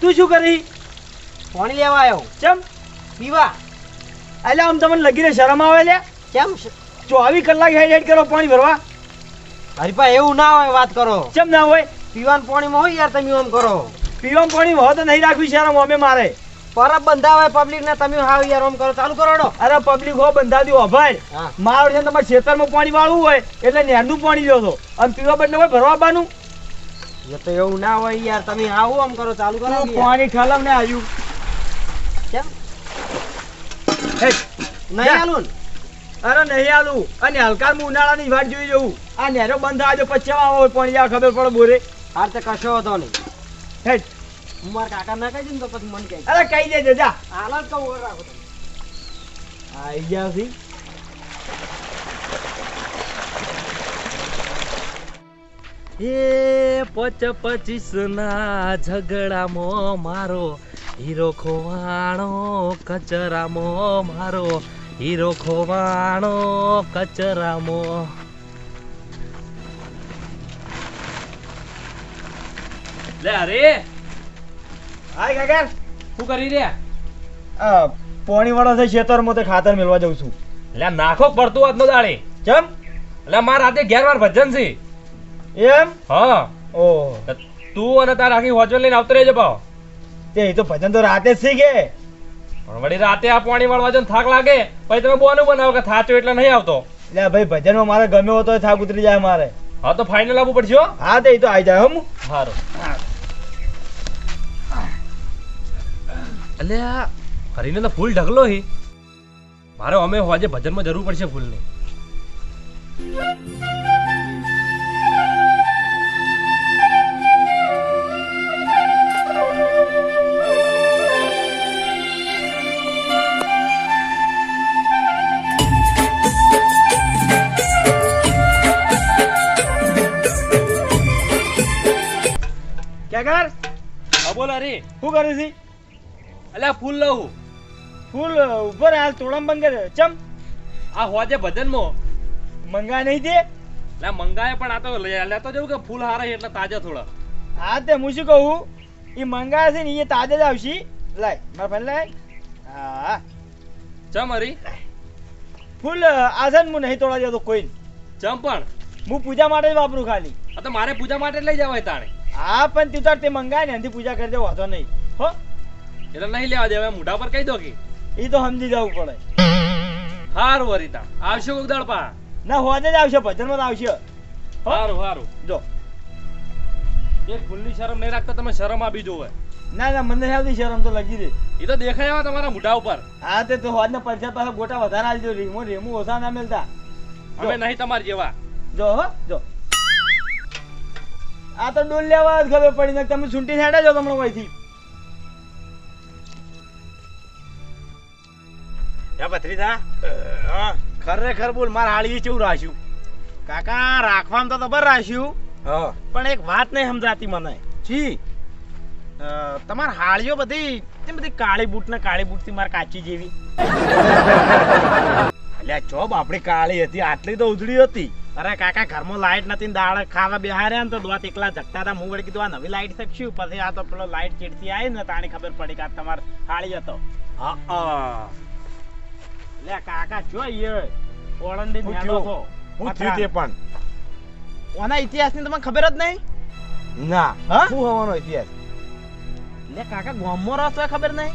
તું શું કરી? પાણી લેવા આવ્યો. ચમ? પીવા. એટલે આમ તમને લગીને શરમ આવે લે કેમ ચોવીસ કલાક હેડ હેડ કરો પાણી ભરવા. હરીપા એવું ના હોય વાત કરો. ચમ ના હોય? પીવાનું પાણીમાં હોય યાર તમે એમ કરો. પીવાનું પાણી હોય તો નહીં રાખવી શરમ અમે મારે. પરબ બંધાવે પબ્લિક ને તમે હાવ યાર ઓમ કરો. ચાલુ કરો અરે પબ્લિક હો બંધા દી ભાઈ મારો છે તમારે ખેતરમાં પાણી વાળવું હોય એટલે નહેરનું પાણી લ્યો છો. અને પીવા બદલે હોય ભરવા બાનું. એ તો એવું ના હોય યાર તમે આવું આમ કરો ચાલુ કરો. પાણી ઠલમ ને આવ્યું કેમ? નહીં. આલું? અરે નહીં આલું. અને હલકામાં ઉનાળાની વાટ જોઈ જવું. આ નેરો બંધ આજો પછી આવો પણ યાર ખબર પડે બોરે. હાર તો કશો હતો નહીં. હેડ હું મારા કાકા ના કહી દઉં તો પછી મને કહી. અરે કહી દેજે જા. હાલ જ કહું રાખો તમે. આવી ગયા છે એ પચ પચીસ ના ઝઘડામાં મારો. હીરો ખોવાણો કચરામાં મારો. હીરો ખોવાણો કચરામાં. લે અરે હાય કાકા. શું કરી રહ્યા? આ પોણી વાળો છે ખેતરમાં તો ખાતર મેળવા જઉં છું. લે નાખો પડતું આજનો દાડે. ચમ? લે મારા રાતે ઘેર વાર ભજન છે. એમ? હા. ઓ. તું અને તાર આખી હોજલ લઈને આવતો રહેજે પાવ તે તો ભજન તો રાતે જ શીખે પણ વળી રાતે આ પાણી વાળવા જઈને થાક લાગે પછી તમે બોનું બનાવો કે થાચો એટલે નહીં આવતો. એટલે ભાઈ ભજનમાં મારે ગમે હોય થાક ઉતરી જાય મારે. હા તો ફાઇનલ આવવું પડશે હો. હા તે તો આવી જાય હમ સારું આ હરીને તો ફૂલ ઢગલો હી. મારે અમે હોજે ભજનમાં જરૂર પડશે ફૂલની. કાકા હા બોલ અરે શું કરે છે? અલ્યા ફૂલ લઉં. ફૂલ ઉપર હાલ તોડમ બંધ ચમ? આ હોજે ભજનમાં. મંગા નહીં દે લા મંગાય પણ આ તો લેતો જવું કે ફૂલ હારા એટલે તાજા થોડા. હા તે હું શું કહું? એ મંગાયા છે ને એ તાજા જ આવશે. લાય મારા ભાઈ લાય. હા. ચમ હરી? ફૂલ આસન હું નહીં તોડા દેતો કોઈ ચમ પણ? હું પૂજા માટે જ વાપરું ખાલી. આ તો મારે પૂજા માટે જ લઈ જવાય તાણે. હા પણ તું તાર તે મંગાય ને એનાથી પૂજા કરજે વાંધો નહીં. હો? એટલે નહીં લેવા દેવાય મોઢા પર કહી દો કે. એ તો સમજી જવું પડે. હારું હરી આવશે કોક દાડ પા. ના હોજે જ આવશે ભજનમાં આવશે. હારું હારું. જો. એક ખુલ્લી શરમ નહીં રાખતા તમે શરમ આપી જોવે ના ના મને આવતી શરમ તો લગી દે એ તો દેખાય આવા તમારા મોઢા ઉપર. હા તે તો હોજને પૈસા પાસે ગોટા વધારે આલજો રીમો રેમું ઓછા ના મેલતા. અમે નહીં તમારા જેવા. જો હો જો. આ તો ડોલ લેવા જ ખબર પડી ને તમે સૂંટી છાડે જો તમને હે ભત્રીજા ખરેખર બોલ માર હાળી ચેવું રાખ્યું? કાકા રાખવામાં તો ખબર રાખ્યું. હા. પણ એક વાત નહીં સમજાતી મને. જી. તમાર હાળીઓ બધી કેમ બધી કાળી બૂટ ને કાળી બૂટથી મારે કાચી જેવી? એટલે ચોબ આપણી કાળી હતી આટલી તો ઉજળી હતી. અરે કાકા ઘરમાં લાઈટ નથી દાળ ખાવા બેહાર્યા ને તો દોત એકલા ઝટતા હતા. હું વળી કીધું આ નવી લાઈટ શકશું? પછી આ તો પેલો લાઈટ ચીડતી આવી ને તાણી ખબર પડી કે આ તમાર હાળી હતો. હા લે કાકા જોઈએ ઓળંદી હું છો. હું થયું તે પણ. ઓના ઇતિહાસની તમને ખબર જ નહીં? ના. હા? શું હોવાનો ઇતિહાસ? લે કાકા ગોમો રસ ખબર નહીં?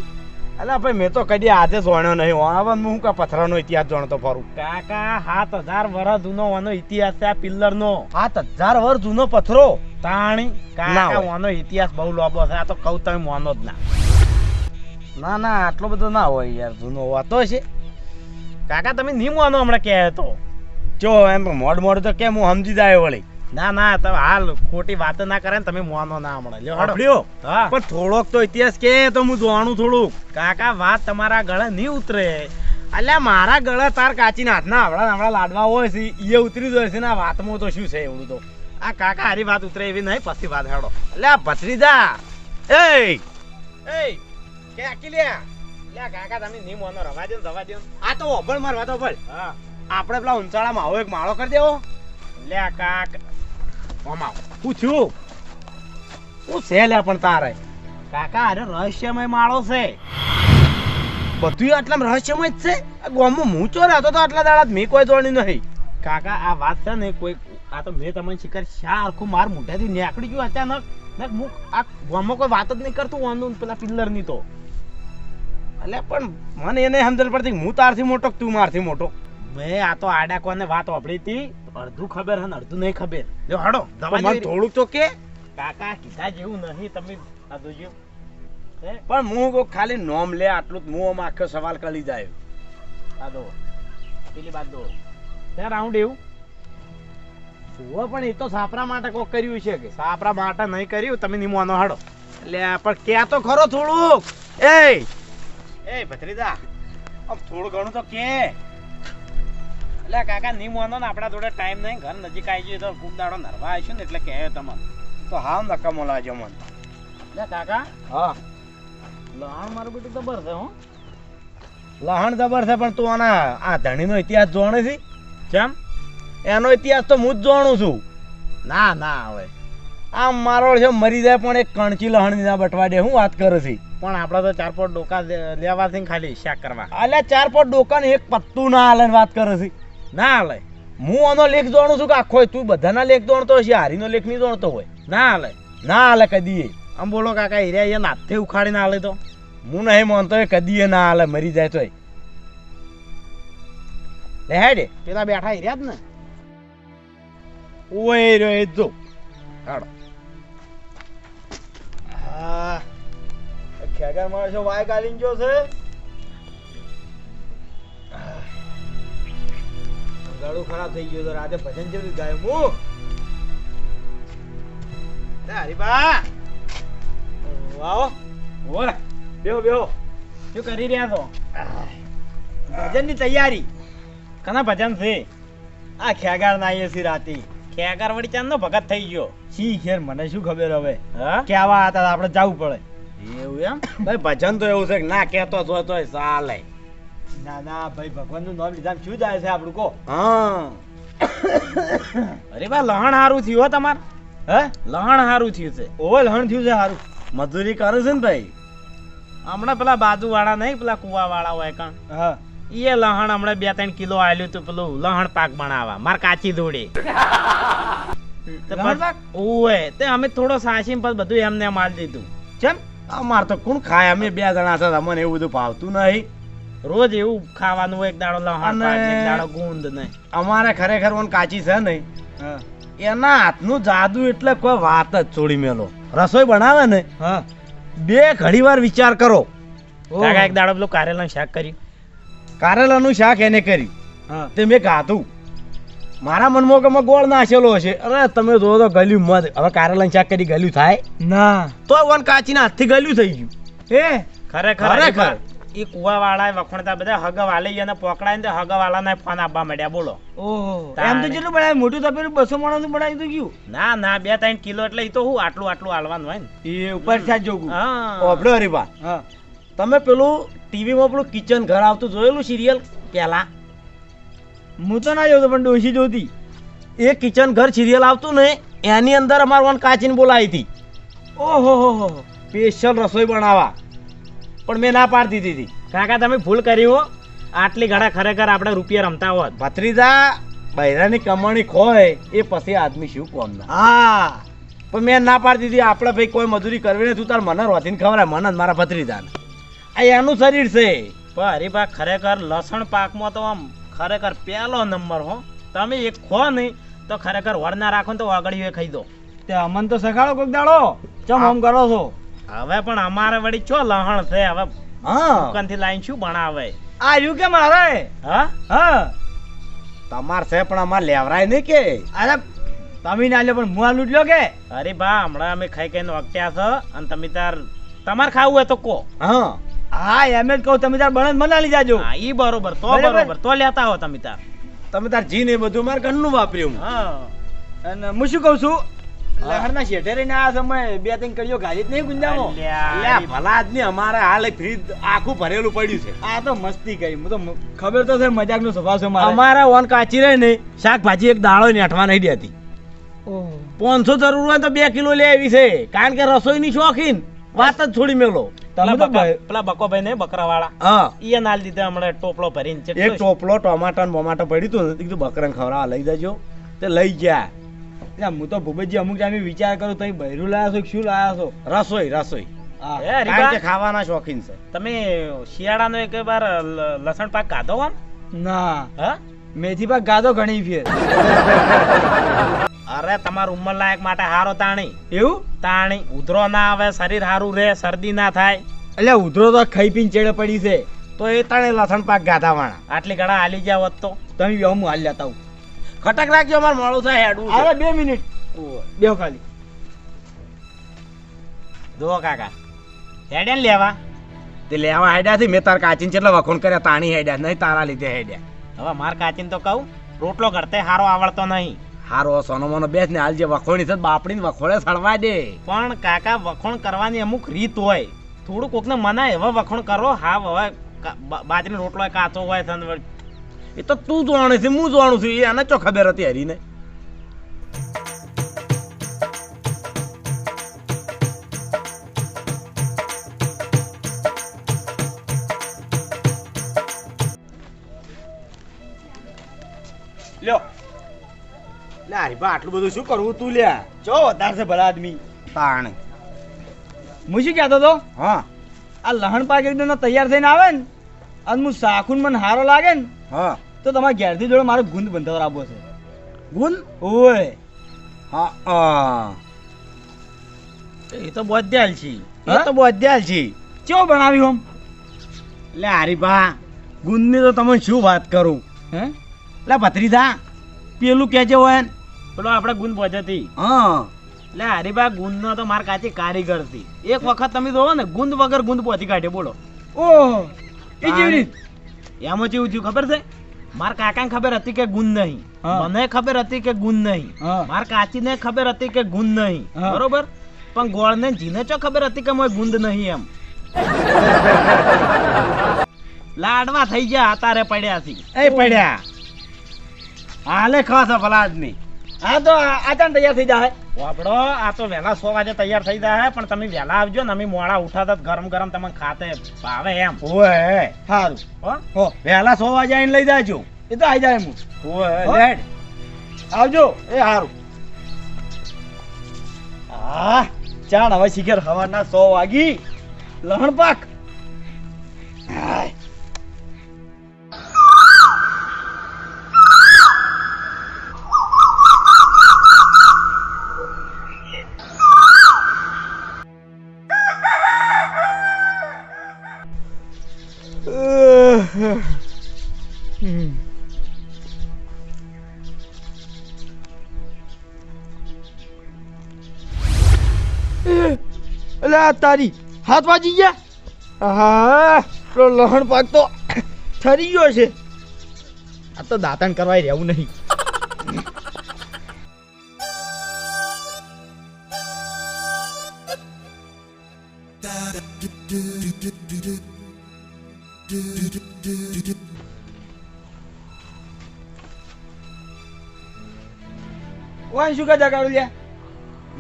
અલા ભાઈ મેં તો કદી આજે જોણ્યો નહીં. હવે હું કા પથરાનો ઇતિહાસ જાણતો ફરું? કાકા સાત હજાર વર્ષ જૂનો ઓનો ઇતિહાસ છે આ પિલ્લર નો સાત હજાર વર્ષ જૂનો પથરો? તાણી કાકા હોય. ઇતિહાસ બહુ લાંબો છે. આ તો કહું તમે માનો જ ના. ના ના આટલો બધો ના હોય યાર જૂનો વાતો છે. કાકા તમે નહીં મોનો હમણાં કહે તો? જો એમ મોડ મોડ તો કેમ હું સમજી જાય વળી. ના ના તમે હાલ ખોટી વાત ના કરે ને તમે મોનો ના હમણાં લ્યો પણ થોડોક તો ઇતિહાસ કે તો હું જોવાનું થોડુંક કાકા વાત તમારા ગળે નહીં ઉતરે. અલ્યા મારા ગળે તાર કાચીને હાથના આવડા આવડા લાડવા હોય છે એ ઉતરી જાય છે ને આ વાતમાં તો શું છે એવું તો? આ કાકા હારી વાત ઉતરે એવી નહીં પછી વાત હેડો. અલ્યા ભત્રીજા. એ એ કે આકી લ્યા લ્યા કાકા તમે નહીં મોનો રવા દો રવા દો આ તો ઓભળ મારવા ઓભળ હા. આપણે પેલા ઉંચાળામાં આવો એક માળો કરી દેવો. લ્યા કાકા ઓમ પૂછ્યું હું છે પણ તારે. કાકા અરે રહસ્યમય માળો છે. બધું આટલા રહસ્યમય છે? ગામમાં હું ચો રહેતો તો આટલા દાડા મેં કોઈ જોડી નહીં. કાકા, આ વાત છે ને કોઈ આ મેં તમને શિકાર શા આખું માર મોઢાથી નીકળી ગયું અચાનક? ને હું આ ગામમાં કોઈ વાત જ નહીં કરતું વાંધો પેલા પિલ્લરની તો. એટલે પણ મને એને સમજણ પડતી હું તારથી મોટો તું મારથી મોટો? મેં આ તો આડા કોને વાત વાપરી હતી. અડધું ખબર હે ને અડધું નહીં ખબર. જો હાડો મને થોડુંક તો કે. કાકા કીધા જેવું નહીં તમે આદુજી પણ હું કો ખાલી નોમ લે આટલું હું આમ આખો સવાલ કરી જાય. આદો પેલી બાદ દો. ત્યાં રાઉન્ડ એવું? જુઓ પણ એ તો સાપરા માટે કોક કર્યું છે કે? સાપરા માટે નહીં કર્યું તમે નહીં માનો હાડો. એટલે પણ ક્યાં તો ખરો થોડુંક? એ! એ ભત્રીદા આમ થોડું ઘણું તો કે. એટલે કાકા નહીં માનો ને આપણા જોડે ટાઈમ નહીં ઘર નજીક આવી ગયું તો ખૂબ દાડો નરવા આવીશું ને એટલે કહે તમને. તો હાવ નકામો લાગ્યો મને. એટલે કાકા. હા. લહાણ મારું બેટું જબર છે હો. લહાણ જબર છે પણ તું આના આ ધણીનો ઇતિહાસ જોણે છે? કેમ? એનો ઇતિહાસ તો હું જ જાણું છું. ના ના હવે. આમ મારો છે મરી જાય પણ એક કણચી લહણ ના બટવા દે હું વાત કરું છું? પણ આપણે તો ચાર પોટ ડોકા લેવાથી ખાલી શાક કરવા. અલે ચાર પોટ ડોકા ને એક પત્તું ના હાલે વાત કરે છે. ના લે. હું આનો લેખ જોણું છું કે આખો તું બધાના લેખ જાણતો હશે હારીનો લેખ નહીં જાણતો હોય. ના લે. ના હાલે કદી આમ બોલો કાકા હીરા એ નાથે ઉખાડીને લે તો. હું નહીં માનતો એ કદી ના હાલે મરી જાય તોય. લે હેડે. પેલા બેઠા હીર્યા જ ને. ઓય રે એ જો હાડો ખેગર માણસો વાય કાઢીને જો છે. ગળું ખરાબ થઈ ગયું તો રાતે ભજન જેવું ગાય? હું? હરીબા આવો. ઓય બેહો બેહો. શું કરી રહ્યા છો? ભજનની તૈયારી. કના ભજન છે? આ ખેગાર ના આવીએ છીએ રાતે. ખેગાર વળી ચાંદ નો ભગત થઈ ગયો. શી ખેર મને શું ખબર હવે? હા? કેવા હતા આપણે જવું પડે. એવું એમ? ભાઈ ભજન તો એવું છે કે ના કેતો તો તોય ચાલે. ના ના ભાઈ ભગવાનનું નામ લીધા શું જાય છે આપણું કો હા. અરે બા લહણ હારું થયું હો તમાર. હે? લહણ હારું થયું છે. ઓ લહણ થયું છે હારું. મજૂરી કરે છે ને ભાઈ? હમણાં પેલા બાજુ વાળા નહીં પેલા કુવા વાળા હોય કાં હા. એ લહણ હમણાં બે ત્રણ કિલો આલ્યું હતું પેલું લહણ પાક બનાવવા. માર કાચી ધોડી ઓય તે અમે થોડો સાસી પછી બધું એમને માલ દીધું. દીધું કેમ અમાર તો કોણ ખાય? અમે બે જણા છે અમને એવું બધું ભાવતું નહીં. રોજ એવું ખાવાનું હોય એક દાડો લહાણ એક દાડો ગુંદ ને. અમારે ખરેખર ઓન કાચી છે નહીં. એના હાથનું જાદુ એટલે કોઈ વાત જ છોડી મેલો. રસોઈ બનાવે ને બે ઘડી વાર વિચાર કરો. કાકા એક દાડો પેલું કારેલાનું શાક કર્યું. કારેલાનું શાક એને કર્યું. તે મેં ખાધું. મારા મનમાં કે ગોળ નાખેલો હશે. અરે તમે જોવો તો ગલ્યું મત હવે કારેલાનું શાક કરી ગલ્યું થાય? ના. તો વન કાચીના હાથથી ગલ્યું થઈ ગયું. એ? ખરેખર ખરેખર. એ કુવા વાળા વખણતા બધા હગ વાલી અને પકડાય ને ફોન આપવા માંડ્યા. બોલો. ઓહો. એમ તો જેટલું બનાવ્યું મોટું તપેલું બસો માણસનું બનાવ્યું તો ગયું? ના ના બે ત્રણ કિલો એટલે એ તો હું આટલું આટલું હાલવાનું હોય ને. એ ઉપર સાજ જોગું. આપડે ઓબળો તમે પેલું ટીવીમાં પેલું કિચન ઘર આવતું જોયેલું સિરિયલ પેલા હું તો ના જોતો પણ ડોશી જોતી. એ કિચન ઘર સિરિયલ આવતું ને એની અંદર અમારું કાચીને બોલાવી હતી. ઓહો હો હો. સ્પેશિયલ રસોઈ બનાવવા. પણ મેં ના પાડતી હતી. કાકા તમે ભૂલ કરી હો. આટલી ઘડા ખરેખર આપણે રૂપિયા રમતા હોત. ભત્રીજા બૈરાની કમાણી ખોય એ પછી આદમી શું કોમના? હા. પણ મેં ના પાડતી હતી આપણે ભાઈ કોઈ મજૂરી કરવી નથી. તું તાર મને રોધીને ખવડાય. મને મારા ભત્રીજાને. આ એનું શરીર છે. પણ હરીભા ખરેખર લસણ પાકમાં તો આમ ખરેખર પહેલો નંબર હો. તમે એક ખો નહીં તો ખરેખર વળ ના રાખો ને તો વાગડીઓ ખાઈ દો. તે અમન તો સખાડો કોક દાડો. ચમ આમ કરો છો? હવે પણ અમારે વળી ચો લહણ છે? હવે દુકાનથી લાઈન શું ભણાવે? આવ્યું કે મારે? હા? હા. તમાર છે પણ અમારે લેવરાય નહીં કે. અરે તમે ના લ્યો પણ હું આ લૂંટ કે. અરે બા હમણાં અમે ખાઈ ખાઈને વગટ્યા છો અને તમે તાર તમારે ખાવું હોય તો કો હા. હા એમ જ કહું તમે તાર બળદ મનાલી લઈ જાજો. હા ઈ બરોબર તો બરોબર. તો લેતા હો તમે તાર. તમે તાર જી ને બધું મારે ઘરનું વાપર્યું. હા. અને હું શું કહું છું? લહરના શેઠે રહીને આ સમય બે ત્રણ કડીઓ ગાલી જ નહીં ગુંજામો? ભલા અમારે હાલ ફ્રીજ આખું ભરેલું પડ્યું છે. આ તો મસ્તી કરી. હું તો ખબર તો છે મજાક નો સ્વભાવ છે અમારા ઓન કાચી રહે ને શાકભાજી એક દાળો ને અઠવા નહીં દેતી. પાંચસો જરૂર હોય તો બે કિલો લે આવી છે. કારણ કે રસોઈ ની શોખીન. વાત જ છોડી મેલો. પેલા બકોભાઈ ને બકરા વાળા હા. ઈએ નાલ દીધા હમણાં ટોપલો ભરીને. એક ટોપલો બમાટર પડ્યું હતું ને કીધું બકરાને ખવડાવવા લઈ જજો. તે લઈ ગયા. એટલે હું તો ભૂપતજી અમુક ટાઈમે વિચાર કરું તો બૈરું લાયા છો શું લાયા છો? રસોઈ રસોઈ. હા. કારણ કે ખાવાના શોખીન છે. તમે શિયાળાનો એક વાર લસણ પાક ખાધો આમ? ના. હા? મેથી પાક ગાધો ઘણી ફેર. અરે તમાર ઉંમર લાયક માટે હારો તાણી. એવું? તાણી. ઉધરો ના આવે શરીર હારું રહે શરદી ના થાય. એટલે ઉધરો તો ખાઈ પીને ચેડે પડી છે. તો એ તાણે લસણ પાક ગાધા વાળા આટલી ગળા હાલી ગયા હોત તો? તમે હું હાલ લેતા આવું. ખટક રાખજો મારે મોડું થાય હેડવું હવે અરે બે મિનિટ. બે ખાલી. જુઓ કાકા હેડે ને લેવા? તે લેવા હેડ્યા થી મેં તાર કાચીન કેટલા વખોણ કર્યા તાણી હેડ્યા નહીં તારા લીધે હેડ્યા. હવે માર કાચીન તો કહું રોટલો કરતે હારો આવડતો નહીં. હારો સોનો મોનો બેસ ને હાલ જે વખોણી છે બાપડી વખોડે સળવા દે. પણ કાકા વખોણ કરવાની અમુક રીત હોય. થોડું કોકને મનાય એવા વખોણ કરો હા હવે બાજરીનો રોટલો કાચો હોય એ તો તું જોવાનું છે હું જોવાનું છું એ આને ચો ખબર હતી હરીને. લ્યો. લે હરીબા આટલું બધું શું કરવું તું લ્યા? જો વધારે છે ભલા આદમી. તાણ. હું શું કહેતો તો હા. આ લહણ પાક એકદમ તૈયાર થઈને આવે ને અને હું સાખુન મને હારો લાગે ને હા. તો તમારા ઘેરથી જોડે મારે ગુંદ બંધાવર આપવો છે. ગુંદ? ઓય. હા એ તો બોધ્યાલ છે. એ તો બોધ્યાલ છે. ચેવો બનાવ્યું આમ લે હરીભા ગુંદની તો તમે શું વાત કરું? હે? લે ભત્રીજા પેલું કેજે હોય ને. પેલો આપણે ગુંદ બોધતી હા. એટલે હરીભા ગુંદ નો તો માર કાચી કારીગર હતી એક વખત તમે જોવો ને ગુંદ વગર ગુંદ પહોંચી કાઢે બોલો. ઓહ. એ જેવી રીત એમાં જેવું થયું ખબર છે? માર કાકાને ખબર હતી કે ગુંદ નહીં. મને ખબર હતી કે ગુંદ નહીં. માર કાચીને ખબર હતી કે ગુંદ નહીં. બરોબર? પણ ગોળને જીને ચો ખબર હતી કે મોય ગુંદ નહીં એમ? લાડવા થઈ ગયા તારે પડ્યા છે. એ પડ્યા. હાલે ખાસ ભલા આદમી. હા તો આ આ તાણ તૈયાર થઈ જાય વાપડો આ તો વહેલા સો વાગે તૈયાર થઈ જાય પણ તમે વહેલા આવજો ને અમે મોડા ઉઠાતા ગરમ ગરમ તમે ખાતે ભાવે એમ. ઓય સારું હો? હો. વહેલા સો વાગે આવીને લઈ જાજો. એ તો આવી જાય હું ઓય લેટ આવજો. એ સારું હા ચાણ હવે શિખર સવારના સો વાગી. લહણ પાક. આ તારી હાથ વાજી ગયા? હા પેલો લહણ પાક તો ઠરી ગયો છે. આ તો દાંતણ કરવાય રહેવું નહીં. ઓય, શું કહેતા કાઢું લ્યા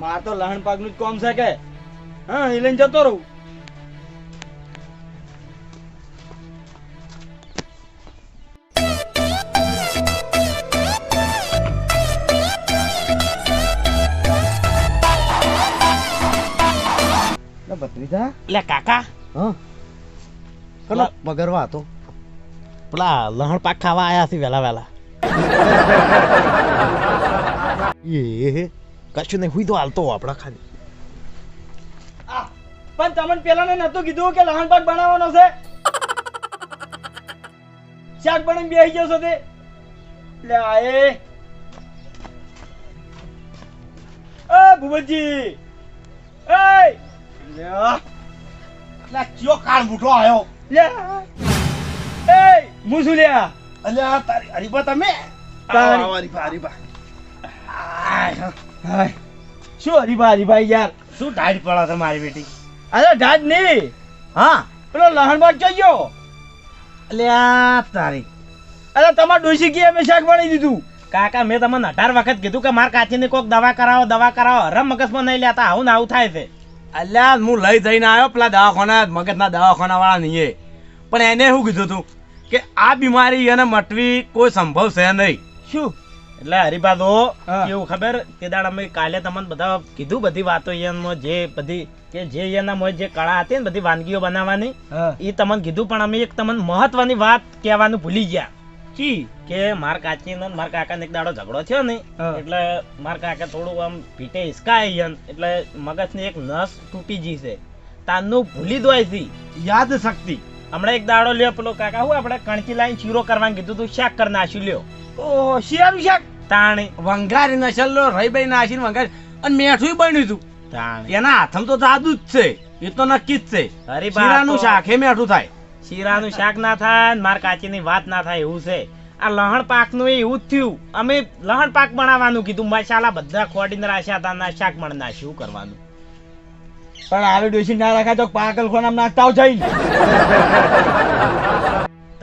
માર તો લહણ પાકનું જ કોમ છે કે. હા એ લઈને જતો રહું. ભત્રીજા. એટલે કાકા. હા. કનો બગરવા હતો. પેલા લહણ પાક ખાવા આયા છે વેલા વહેલા. એ કશું નહીં હુઈ તો હાલતો આપડા ખાલી. પણ તમને પેલા ને નતું કીધું કે લહણ પાક બનાવવાનો છે? શાક બે બેસી ગયો તે લે આ એ. ભુવનજી. એ. લે લે કયો કાળ મૂઠો આયો લે એ હું શું લ્યા અલ્યા તારી હરીબા તમે? હરીબા હરીબા હાય શું હરીભા હરીભાઈ યાર? શું ટાઈટ પડે છે મારી બેટી? અરે ઢાજ નહીં હા પેલો લહણ પાક ચઈ ગયો અલ્યા તારી. અરે તમાર ડોસી કી અમે શાક બનાવી દીધું? કાકા મેં તમને અઢાર વખત કીધું કે માર કાચીને કોક દવા કરાવો દવા કરાવો. હરમ મગજમાં નહીં લેતા આવું ને આવું થાય છે. અલ્યા હું લઈ જઈને આવ્યો પેલા દવાખાના મગજના દવાખાના વાળા નહીં એ. પણ એને શું કીધું તું? કે આ બીમારી એને મટવી કોઈ સંભવ છે નહીં. શું? એટલે હરિભાદો હા. કેવું ખબર? કે દાડ અમે કાલે તમને બધા કીધું બધી વાતો એમાં જે બધી કે જે એના મોય જે કળા હતી ને બધી વાનગીઓ બનાવવાની એ તમને કીધું પણ અમે એક તમને મહત્વની વાત કહેવાનું ભૂલી ગયા. કી? કે માર કાચી ને માર કાકાને એક દાડો ઝઘડો થયો ને એટલે માર કાકા થોડું આમ પીટે હિસકાય એટલે મગજની એક નસ તૂટી ગઈ છે. તાનું ભૂલી દોય છે યાદ શક્તિ. હમણાં એક દાડો લ્યો પેલો કાકા હું આપણે કણકી લાઈન ચીરો કરવાનું કીધું તું શાક કરી નાખ્યું લ્યો. ઓહો શિયાળું શાક? તાણી વંગારી નસલ રહી ભાઈ નાસીને વંગારી. અને મેઠું બન્યું હતું તાણી. એના હાથમાં તો જાદુ જ છે. એ તો નક્કી જ છે. અરે શીરાનું શાક એ મેઠું થાય. શીરાનું શાક ના થાય માર કાચીની વાત ના થાય એવું છે. આ લહણ પાકનું એવું જ થયું. અમે લહણ પાક બનાવવાનું કીધું. મસાલા બધા ખોડીને રાખ્યા હતા ના શાક બણ ના શું કરવાનું. પણ આવી ડોસી ના રાખાય તો પાગલ ખોનામ નાખતા જઈને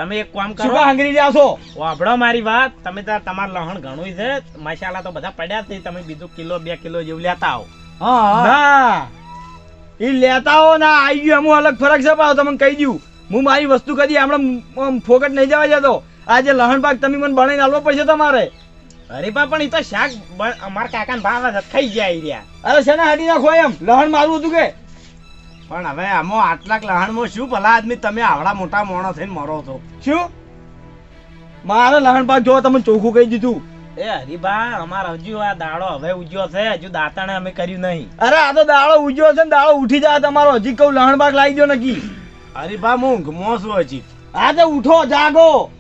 તમે એક કામ શું કરો. કા હંગરી રહ્યા છો. વાપડો મારી વાત. તમે તાર તમાર લહણ ઘણું છે. મસાલા તો બધા પડ્યા જ નહીં. તમે બીજું કિલો બે કિલો જેવું લેતા આવો. હા ના. લેતા આવો ના આવી ગયું. અમુક અલગ ફરક છે પાછો તમને કહી દઉં. હું મારી વસ્તુ કદી આપણે ફોકટ નહીં જવા જતો આજે લહણ પાક તમે મને બનાવીને આલવો પડશે તમારે. હરીબા પણ એ તો શાક બ- અમારા કાકાને ભાવે ખાઈ જાય રહ્યા. અરે શેના હાડી નાખો એમ? લહણ મારું હતું કે? પણ હવે આમાં આટલાક લહાણમાં શું ભલા આદમી? તમે આવડા મોટા મોણો થઈને મરો છો. શું? મારે લહણ પાક તમે ચોખ્ખું કહી દીધું. એ હરીભા અમાર હજુ આ દાડો હવે ઉજ્યો છે. હજુ દાંતણે અમે કર્યું નહીં. અરે આ તો દાડો ઉજ્યો છે ને દાડો ઉઠી જાય તમારો. હજી કહું લહણ પાક લાવી દો નક્કી. અરે બા હું ઊંઘમાં છું હજી. આ તો ઉઠો જાગો.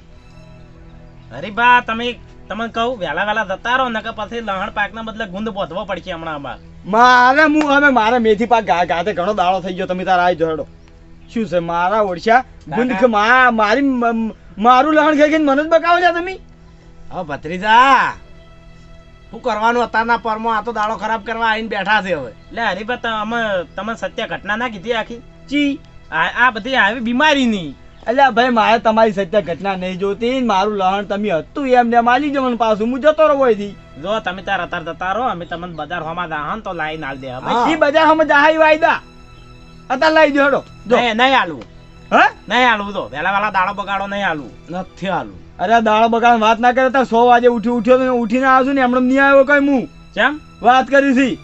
હરીભા તમે તમને કહું વહેલા વહેલા જતા રહો નકર પછી લહણ પાકના બદલે ગુંદ બોધવો પડશે હમણાં અમાર. મારે હું હવે મારે મેથી પાક ગા ગાતે ઘણો દાડો થઈ ગયો તમે તારા આવી જોડો. શું છે મારા ઓળશા ગુંદ કે મા- મારી મારું લહણ ખાઈ ખાઈને મને જ બકાવો છો તમે? હવે ભત્રીજા શું કરવાનું અત્યારના પરમાં? આ તો દાડો ખરાબ કરવા આવીને બેઠા છે હવે. એટલે હરીબા તમે તમે તમને સત્ય ઘટના ના કીધી આખી? ચી. આ આ બધી આવી બીમારી ની એટલે ભાઈ મારે તમારી સત્ય ઘટના નહીં જોતી. મારું લહણ તમે હતું એમ ને માલી જવાનું પાછું. હું જતો રહો થી જો તમે તાર અતાર જતા રહો અમે તમને બજાર હોમાં દાહન તો લાઈન આલ દે હવે ઈ બજાર હમ જાહાઈ વાયદા. અતાર લઈ જો જો. નહીં આલવું હા? નહીં આલવું તો વેલા વેલા દાડો બગાડો નહીં આલવું નથી હાલું અરે દાડો બગાડ વાત ના કરે તાર સો વાગે ઉઠી ઉઠ્યો તો ઉઠીને આવશું ને. હમણાં નહીં આવ્યો કઈ હું. કેમ વાત કરી હતી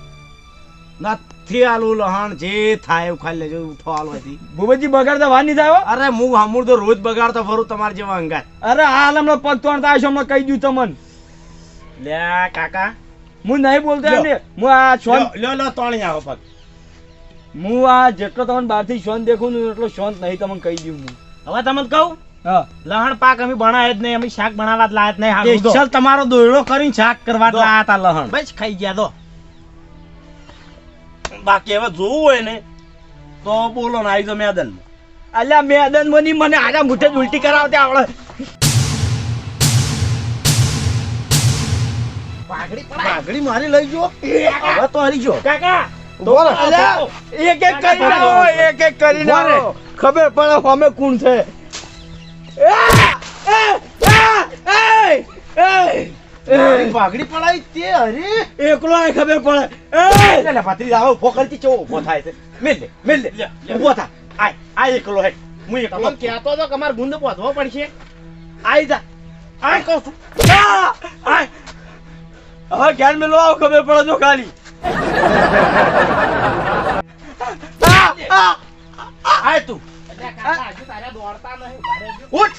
નથી હાલું લહણ જે થાય એવું ખાઈ લેજો ઉઠો હાલવાથી ભૂપતજી બગાડતા વાર નહીં થાય અરે હું હમુર તો રોજ બગાડતો ફરું તમારે જેવા અંગાત. અરે હાલ હમણાં પગ તોડ આવ્યો હમણાં કહી દઉં તમને. લે કાકા. હું નહીં બોલતો એમ ને હું આ છોન લ્યો લો તોણી આવો પગ. હું આ જેટલો તમને બહારથી શોન દેખું ને એટલો શોન નહીં તમને કહી દઉં હું. હવે તમને કહું? હા. લહણ પાક અમે બનાવે જ નહીં અમે શાક બનાવવા જ લાયક નહીં હાલવું તમારો દોયડો કરીને શાક કરવા. લાયા હતા લહણ. બસ ખાઈ ગયા તો બાકી હવે જોવું હોય ને તો બોલો ને આવી જાઓ મેદાન અલ્યા મેદન મોની મને આજે મુઠે જ ઉલટી કરાવતી આવડે. પાઘડી મારી લઈ જો હવે તો હરી જો કાકા. એક એક કરી નાખો એક એક કરીને નાખો ખબર પડે અમે કોણ છે. એ, એ, પાઘડી પડાય તે અરે. એકલો આય ખબર પડે. એ, લે પાત્રી આવો ઊભો કરતી ચો ઊભો થાય છે. મેલ લે મેલ લે. ઊભો થા. આય આ એકલો હે. હું એકલો તમને કહેતો તો કે અમારે ગુંદ બોધવો પડશે. આઈ જા. આય કહું છું. આય. હવે જ્ઞાન મેલો આવો ખબર પડે જો ખાલી. આય તું. ઉઠ.